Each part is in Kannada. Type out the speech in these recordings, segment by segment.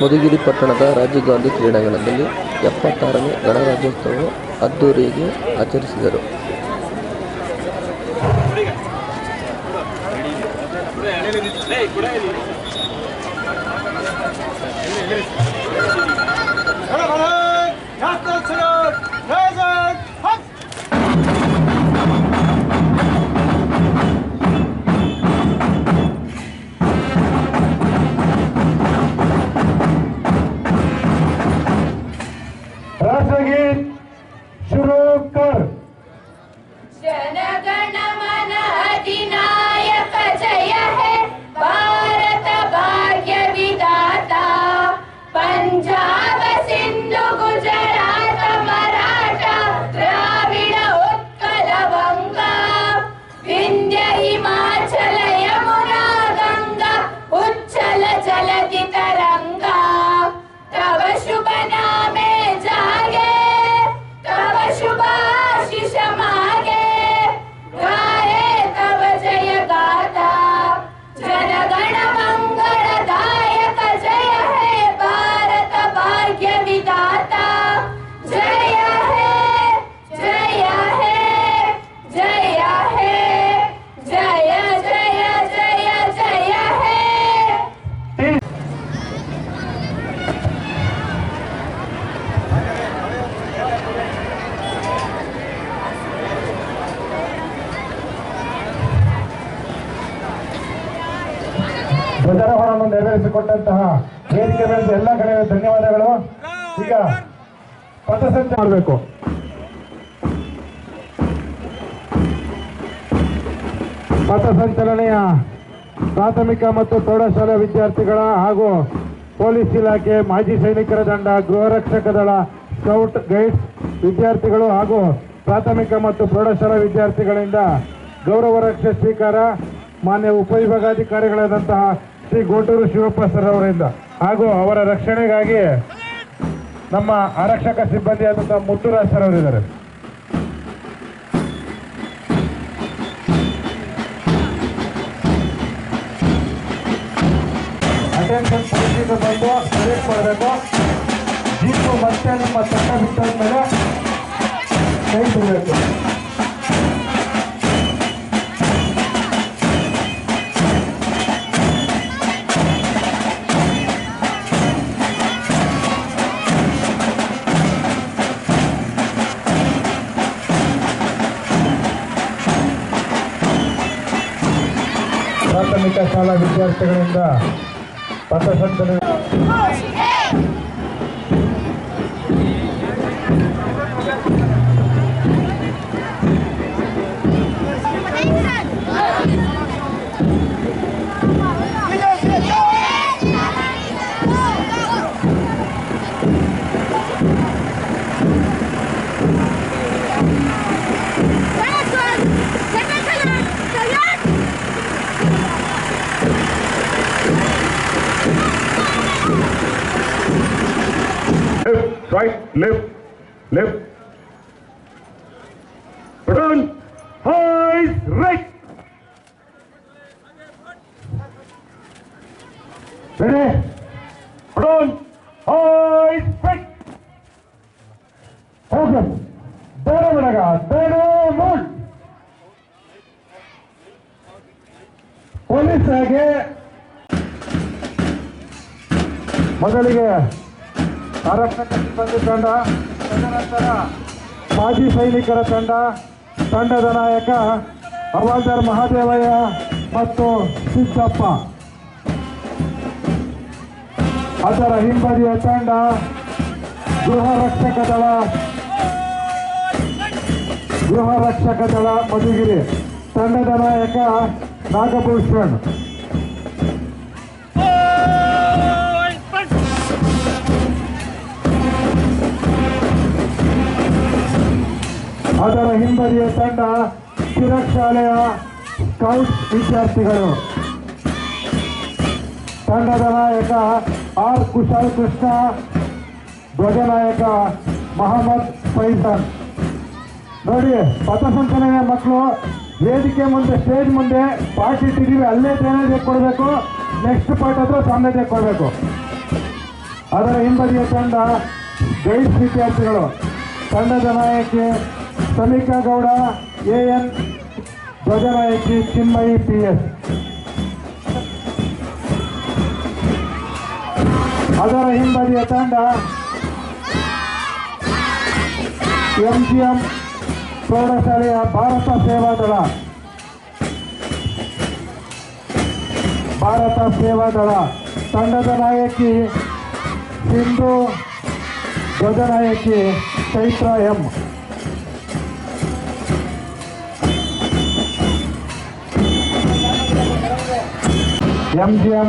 ಮಧುಗಿರಿ ಪಟ್ಟಣದ ರಾಜೀವ್ ಗಾಂಧಿ ಕ್ರೀಡಾಂಗಣದಲ್ಲಿ ಎಪ್ಪತ್ತಾರನೇ ಗಣರಾಜ್ಯೋತ್ಸವ ಅದ್ದೂರಿಗೆ ಆಚರಿಸಿದರು. ನೆರವೇರಿಸಿಕೊಟ್ಟಂತಹ ವೇದಿಕೆ ಮೇಲೆ ಎಲ್ಲ ಕಡೆ ಧನ್ಯವಾದಗಳು. ಈಗ ಪಥಸಂಚ ಮಾಡಬೇಕು. ಪಥಸಂಚಲನೆಯ ಪ್ರಾಥಮಿಕ ಮತ್ತು ಪ್ರೌಢಶಾಲಾ ವಿದ್ಯಾರ್ಥಿಗಳ ಹಾಗೂ ಪೊಲೀಸ್ ಇಲಾಖೆ ಮಾಜಿ ಸೈನಿಕರ ತಂಡ, ಗೃಹ ರಕ್ಷಕ ದಳ, ಸ್ಕೌಟ್, ಗೈಡ್ಸ್ ವಿದ್ಯಾರ್ಥಿಗಳು ಹಾಗೂ ಪ್ರಾಥಮಿಕ ಮತ್ತು ಪ್ರೌಢಶಾಲಾ ವಿದ್ಯಾರ್ಥಿಗಳಿಂದ ಗೌರವ ರಕ್ಷೆ ಸ್ವೀಕಾರ, ಮಾನ್ಯ ಉಪವಿಭಾಗಾಧಿಕಾರಿಗಳಾದಂತಹ ಶ್ರೀ ಗೋಟೂರು ಶಿವಪ್ಪ ಸರ್ ಅವರಿಂದ ಹಾಗೂ ಅವರ ರಕ್ಷಣೆಗಾಗಿ ನಮ್ಮ ಆರಕ್ಷಕ ಸಿಬ್ಬಂದಿಯಾದಂತಹ ಮುತ್ತುರಾಜ್ ಸರ್ ಅವರಿದ್ದಾರೆ. ಅಟೆನ್ಷನ್ ಪೊಲೀಸಿಂದ ಬಂದು ಅರೆಸ್ಟ್ ಮಾಡಬೇಕು. ಜೀಪು ಮತ್ತೆ ನಿಮ್ಮ ಚಟ್ಟ ಬಿಟ್ಟಾದ್ಮೇಲೆ ಕೈ ಬಿಡಬೇಕು ಪ್ರಾಥಮಿಕ ಶಾಲಾ ವಿದ್ಯಾರ್ಥಿಗಳಿಂದ ಪಥಸಂಚಲನೆ right, left, left. Return, highs, right. Ready, return, highs, right. Okay, dono better, dono मूल. पुलिस आगे again. लिया ಆರಕ್ಷಕ ಸಿಬ್ಬಂದಿ ತಂಡ, ತದನಂತರ ಮಾಜಿ ಸೈನಿಕರ ತಂಡ, ತಂಡದ ನಾಯಕ ಹವಾಲ್ದಾರ್ ಮಹಾದೇವಯ್ಯ ಮತ್ತು ಸಿದ್ದಪ್ಪ. ಅದರ ಹಿಂಬದಿಯ ತಂಡ ಗೃಹ ರಕ್ಷಕ ದಳ ಗೃಹ ರಕ್ಷಕ ದಳ ಮಧುಗಿರಿ. ತಂಡದ ನಾಯಕ ನಾಗಭೂಷಣ್. ಅದರ ಹಿಂಬದಿಯ ತಂಡ ಶಿರಕ್ಷಾಲೆಯ ಸ್ಕೌಟ್ ವಿದ್ಯಾರ್ಥಿಗಳು. ತಂಡದ ನಾಯಕ ಆರ್ ಕುಶಾಲ್ ಕೃಷ್ಣ ಧ್ವಜನಾಯಕ ಮಹಮ್ಮದ್ ಫೈಸನ್. ನೋಡಿ ಪಥಸಂಚಲನೆಯ ಮಕ್ಕಳು ವೇದಿಕೆ ಮುಂದೆ, ಸ್ಟೇಜ್ ಮುಂದೆ ಪಾಠ ಇಟ್ಟಿದ್ದೀವಿ. ಅಲ್ಲೇ ತೇನೇ ಕೊಡಬೇಕು. ನೆಕ್ಸ್ಟ್ ಪಾಠ ಹತ್ರ ಸಾಮನೆ ಕೊಡಬೇಕು. ಅದರ ಹಿಂಬದಿಯ ತಂಡ ಗೈಡ್ಸ್ ವಿದ್ಯಾರ್ಥಿಗಳು. ತಂಡದ ನಾಯಕಿ ಸಮೀಕಾ ಗೌಡ, ಎಎನ್ ಧ್ವಜನಾಯಕಿ ಚಿನ್ಮಯಿ ಪಿ ಎಸ್ ಅದರ ಹಿಂಬದಿಯ ತಂಡ ಎಂಜಿಎಂ ಪ್ರೌಢಶಾಲೆಯ ಭಾರತ ಸೇವಾದಳ ಭಾರತ ಸೇವಾದಳ ತಂಡದ ನಾಯಕಿ ಸಿಂಧು ಧ್ವಜನಾಯಕಿ ಚೈತ್ರ ಎಂ. ಎಂಜಿಎಂ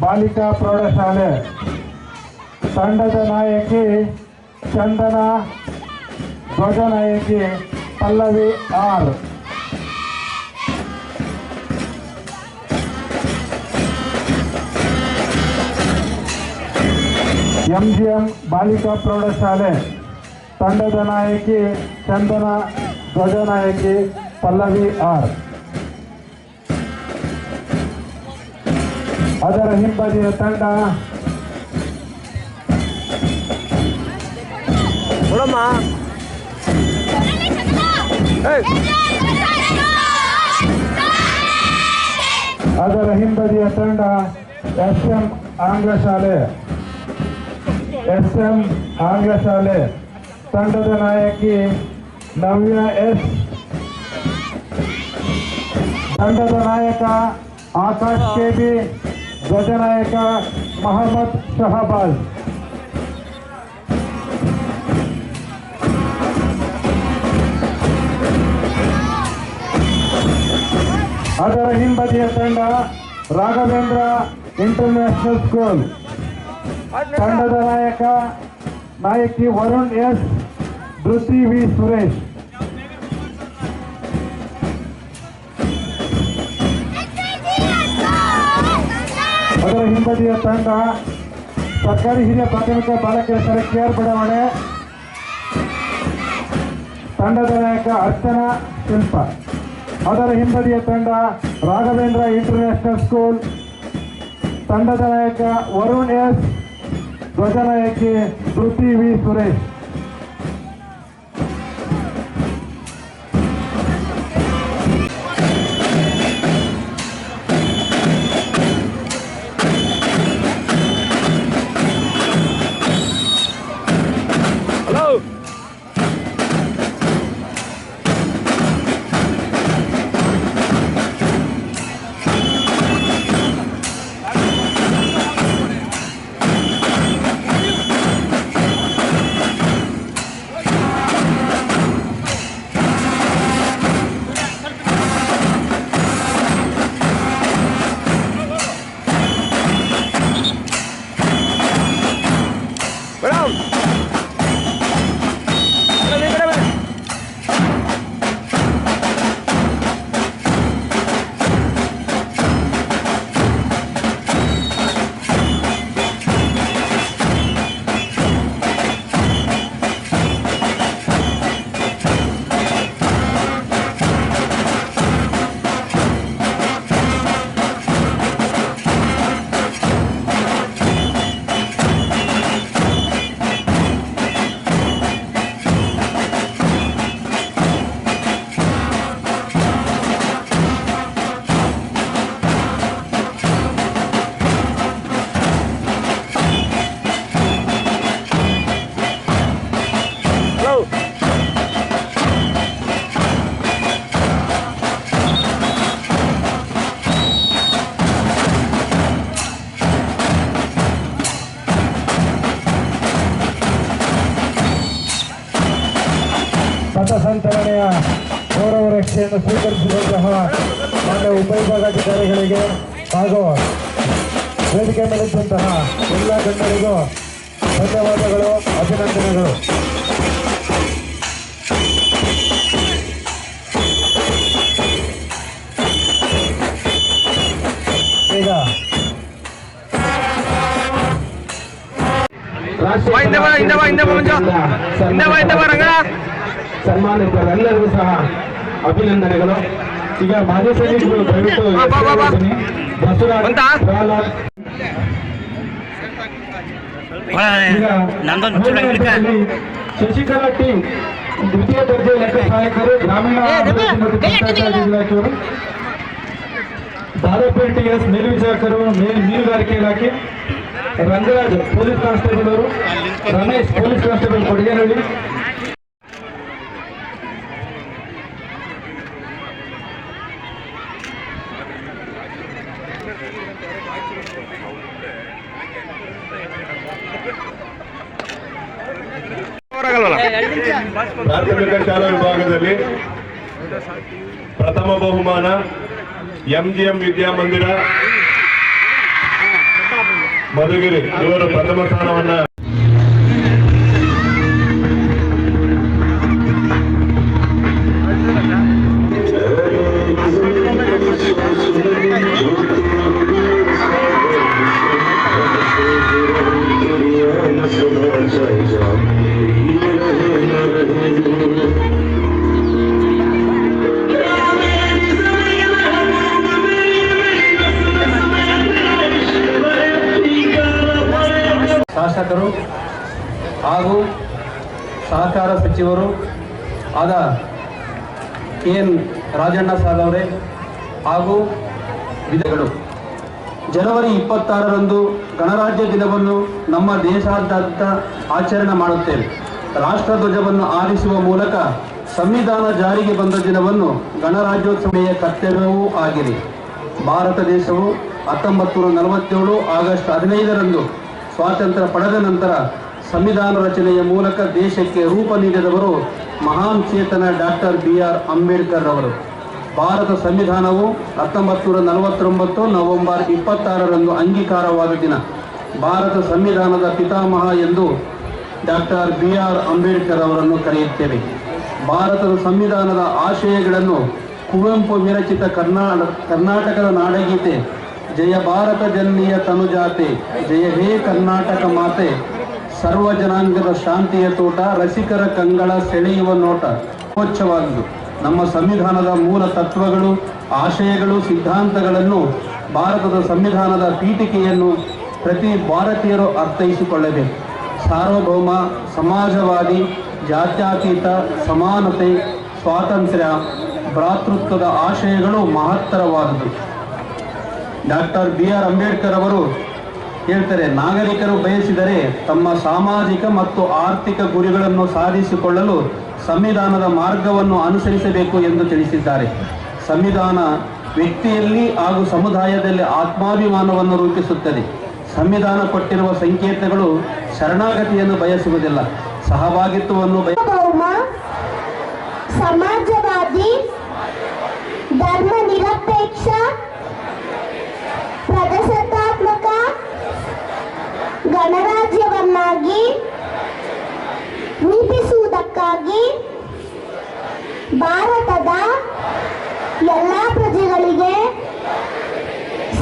ಬಾಲಿಕಾ ಪ್ರೌಢಶಾಲೆ ತಂಡದ ನಾಯಕಿ ಚಂದನ ಧ್ವಜನಾಯಕಿ ಪಲ್ಲವಿ ಆರ್ ಎಂಜಿಎಂ ಬಾಲಿಕಾ ಪ್ರೌಢಶಾಲೆ ತಂಡದ ನಾಯಕಿ ಚಂದನ ಧ್ವಜನಾಯಕಿ ಪಲ್ಲವಿ ಆರ್ ಅದರ ಹಿಂಬದಿಯ ತಂಡ. ಅದರ ಹಿಂಬದಿಯ ತಂಡ ಎಸ್ ಎಂ ಆಂಗ್ಲ ಶಾಲೆ. ಎಸ್ ಎಂ ಆಂಗ್ಲ ಶಾಲೆ. ತಂಡದ ನಾಯಕಿ ನವ್ಯ ಎಸ್. ತಂಡದ ನಾಯಕ ಆಕಾಶ್ ಕೆಬಿ ಧ್ವಜನಾಯಕ ಮಹಮ್ಮದ್ ಶಹಬಾಜ್ ಅದರ ಹಿಂಬದಿಯ ತಂಡ ರಾಘವೇಂದ್ರ ಇಂಟರ್ನ್ಯಾಷನಲ್ ಸ್ಕೂಲ್ ತಂಡದ ನಾಯಕ ನಾಯಕಿ ವರುಣ್ ಎಸ್ ಧೃತಿ ವಿ ಸುರೇಶ್ ಅದರ ಹಿಂಬದಿಯ ತಂಡ, ಸರ್ಕಾರಿ ಹಿರಿಯ ಪ್ರಾಥಮಿಕ ಬಾಲಕಿಯರ ಕೆಆರ್ ಬಡಾವಣೆ. ತಂಡದ ನಾಯಕ ಅರ್ಚನಾ ಶಿಲ್ಪ. ಅದರ ಹಿಂಬದಿಯ ತಂಡ ರಾಘವೇಂದ್ರ ಇಂಟರ್ನ್ಯಾಷನಲ್ ಸ್ಕೂಲ್. ತಂಡದ ನಾಯಕ ವರುಣ್ ಎಸ್, ಧ್ವಜನಾಯಕಿ ಧೃತಿ ವಿ. ಸುರೇಶ್. ಗೌರವ ರಕ್ಷೆಯನ್ನು ಸ್ವೀಕರಿಸಿದಂತಹ ಮಾನ್ಯ ಉಪವಿಭಾಗಾಧಿಕಾರಿಗಳಿಗೆ ಹಾಗೂ ವೇದಿಕೆ ಮೇಲಿದ್ದಂತಹ ಎಲ್ಲ ಗಣ್ಯರಿಗೂ ಧನ್ಯವಾದಗಳು ಅಭಿನಂದನೆಗಳು ಈಗ ಹಿಂದೆ ಬಾ, ಹಿಂದೆ ಬಾ, ಹಿಂದೆ ಬಾ ಮಂಜು. ಹಿಂದೆ ಬಾ, ಹಿಂದೆ ಬಾ, ರಂಗಣ್ಣ. ಸನ್ಮಾನಿತರೆಲ್ಲರಿಗೂ ಸಹ ಅಭಿನಂದನೆಗಳು ಈಗ ಮಾಜಿ ಸೈನಿಕರು ದಯವಿಟ್ಟು ಬಾ, ಬಾ, ಬಾ, ಬಾ. ಬಸವರಾಜ್ ಬಂತಾ? ಪ್ರಹ್ಲಾದ್ ಈಗ ನಂದೊಂದು ಚೂರು ಹಂಗ್ ಹಿಡ್ಕ. ಶಶಿಕಲಾ ಟಿ ದ್ವಿತೀಯ ದರ್ಜೆ ಲೆಕ್ಕ ಸಹಾಯಕರು ಗ್ರಾಮೀಣ ಅಭಿವೃದ್ಧಿ ಮತ್ತು ಪಂಚಾಯತ್ ಇಲಾಖೆಯವರು ದಾದಾಪೇಟೆ ಎಸ್ ಮೇಲ್ವಿಚಾರಕರು ಮೇಲ್ ಮೀನುಗಾರಿಕೆ ಇಲಾಖೆ ರಂಗರಾಜ್ ಪೊಲೀಸ್ ಕಾನ್ಸ್ಟೇಬಲ್ ಅವರು Ramesh police constable Kodagenahalli MGM Vidyamandir Madhugiri ಇವರು ಪ್ರಥಮ ಸ್ಥಾನವನ್ನ ಶಾಸಕರು ಹಾಗೂ ಸಹಕಾರ ಸಚಿವರು ಆದ ಕೆ ಎನ್ ರಾಜಣ್ಣ ಅವರೇ ಹಾಗೂ ವಿಧಗಳು. ಜನವರಿ ಇಪ್ಪತ್ತಾರರಂದು ಗಣರಾಜ್ಯ ದಿನವನ್ನು ನಮ್ಮ ದೇಶಾದ್ಯಂತ ಆಚರಣೆ ಮಾಡುತ್ತೇವೆ. ರಾಷ್ಟ್ರಧ್ವಜವನ್ನು ಆರಿಸುವ ಮೂಲಕ ಸಂವಿಧಾನ ಜಾರಿಗೆ ಬಂದ ದಿನವನ್ನು ಗಣರಾಜ್ಯೋತ್ಸವೆಯ ಕರ್ತವ್ಯವೂ ಆಗಿದೆ. ಭಾರತ ದೇಶವು ಹತ್ತೊಂಬತ್ತು ನೂರ ನಲವತ್ತೇಳು ಆಗಸ್ಟ್ ಹದಿನೈದರಂದು ಸ್ವಾತಂತ್ರ್ಯ ಪಡೆದ ನಂತರ ಸಂವಿಧಾನ ರಚನೆಯ ಮೂಲಕ ದೇಶಕ್ಕೆ ರೂಪ ನೀಡಿದವರು ಮಹಾನ್ ಚೇತನ ಡಾಕ್ಟರ್ ಬಿ ಆರ್ ಅಂಬೇಡ್ಕರ್ ಅವರು ಭಾರತ ಸಂವಿಧಾನವು ಹತ್ತೊಂಬತ್ತು ನೂರ ನಲವತ್ತೊಂಬತ್ತು ನವೆಂಬರ್ ಇಪ್ಪತ್ತಾರರಂದು ಅಂಗೀಕಾರವಾದ ದಿನ. ಭಾರತ ಸಂವಿಧಾನದ ಪಿತಾಮಹ ಎಂದು ಡಾಕ್ಟರ್ ಬಿ ಆರ್ ಅಂಬೇಡ್ಕರ್ ಅವರನ್ನು ಕರೆಯುತ್ತೇವೆ. ಭಾರತದ ಸಂವಿಧಾನದ ಆಶಯಗಳನ್ನು ಕುವೆಂಪು ವಿರಚಿತ ಕರ್ನಾಟ ಕರ್ನಾಟಕದ ನಾಡಗೀತೆ ಜಯ ಭಾರತ ಜನ್ನಿಯ ತನುಜಾತೆ, ಜಯ ಹೇ ಕರ್ನಾಟಕ ಮಾತೆ. ಸರ್ವ ಜನಾಂಗದ ಶಾಂತಿಯ ತೋಟ, ರಸಿಕರ ಕಂಗಳ ಸೆಳೆಯುವ ನೋಟ. ಸ್ವಚ್ಛವಾದುದು ನಮ್ಮ ಸಂವಿಧಾನದ ಮೂಲ ತತ್ವಗಳು, ಆಶಯಗಳು, ಸಿದ್ಧಾಂತಗಳನ್ನು ಭಾರತದ ಸಂವಿಧಾನದ ಪೀಠಿಕೆಯನ್ನು ಪ್ರತಿ ಭಾರತೀಯರು ಅರ್ಥೈಸಿಕೊಳ್ಳಬೇಕು. ಸಾರ್ವಭೌಮ, ಸಮಾಜವಾದಿ, ಜಾತ್ಯಾತೀತ, ಸಮಾನತೆ, ಸ್ವಾತಂತ್ರ್ಯ, ಭ್ರಾತೃತ್ವದ ಆಶಯಗಳು ಮಹತ್ತರವಾದುದು. ಡಾಕ್ಟರ್ ಬಿ ಆರ್ ಅಂಬೇಡ್ಕರ್ ಅವರು ಹೇಳ್ತಾರೆ, ನಾಗರಿಕರು ಬಯಸಿದರೆ ತಮ್ಮ ಸಾಮಾಜಿಕ ಮತ್ತು ಆರ್ಥಿಕ ಗುರಿಗಳನ್ನು ಸಾಧಿಸಿಕೊಳ್ಳಲು ಸಂವಿಧಾನದ ಮಾರ್ಗವನ್ನು ಅನುಸರಿಸಬೇಕು ಎಂದು ತಿಳಿಸಿದ್ದಾರೆ. ಸಂವಿಧಾನ ವ್ಯಕ್ತಿಯಲ್ಲಿ ಹಾಗೂ ಸಮುದಾಯದಲ್ಲಿ ಆತ್ಮಾಭಿಮಾನವನ್ನು ರೂಪಿಸುತ್ತದೆ. ಸಂವಿಧಾನ ಕೊಟ್ಟಿರುವ ಸಂಕೇತಗಳು ಶರಣಾಗತಿಯನ್ನು ಬಯಸುವುದಿಲ್ಲ, ಸಹಭಾಗಿತ್ವವನ್ನು ಸಮಾಜವಾದಿ, ಧರ್ಮ ನಿರಪೇಕ್ಷ ಪ್ರಜಾಸತ್ತಾತ್ಮಕ ಗಣರಾಜ್ಯವನ್ನಾಗಿ ರೂಪಿಸುವುದಕ್ಕಾಗಿ ಭಾರತದ ಎಲ್ಲ ಪ್ರಜೆಗಳಿಗೆ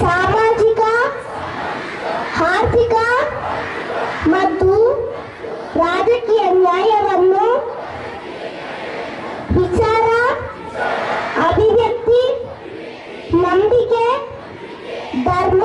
ಸಾಮಾಜಿಕ ಆರ್ಥಿಕ ಮತ್ತು ರಾಜಕೀಯ ನ್ಯಾಯವನ್ನು ವಿಚಾರ ಅಭಿವ್ಯಕ್ತಿ ನಂಬಿಕೆ ಧರ್ಮ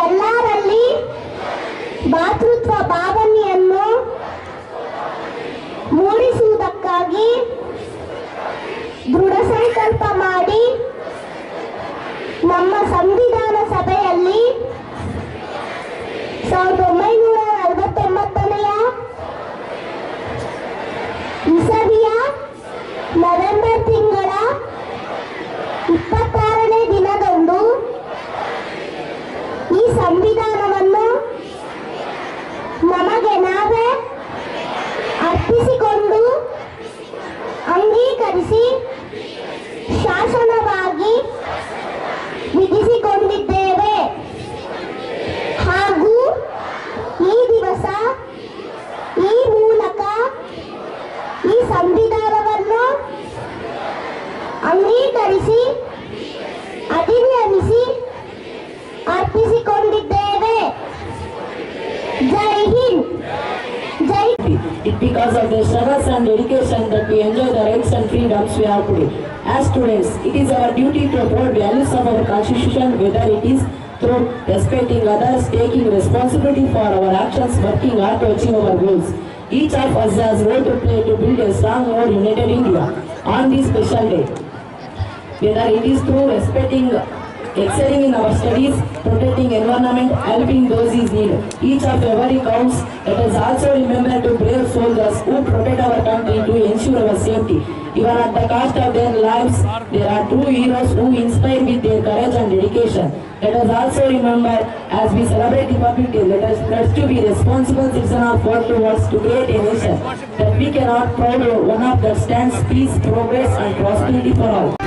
ಎಲ್ಲರಲ್ಲಿ ಭಾತೃತ್ವ ಭಾವನೆಯನ್ನು ಮೂಡಿಸುವುದಕ್ಕಾಗಿ ದೃಢ ಸಂಕಲ್ಪ ಮಾಡಿ ನಮ್ಮ ಸಂವಿಧಾನ ಸಭೆಯಲ್ಲಿ It is because of their service and dedication that we enjoy the rights and freedoms we have today. As students, it is our duty to uphold values of our constitution, whether it is through respecting others, taking responsibility for our actions, working hard to achieve our goals. Each of us has a role to play to build a strong, more united India on this special day. Whether it is through respecting excelling in our studies, protecting environment, helping those in need. Each of every counts. Let us also remember to brave soldiers who protect our country to ensure our safety. Even at the cost of their lives, there are true heroes who inspire with their courage and dedication. Let us also remember, as we celebrate the Republic Day, let us pledge to be responsible citizen of work towards to create a nation that we cannot proud one of that stands peace, progress and prosperity for all.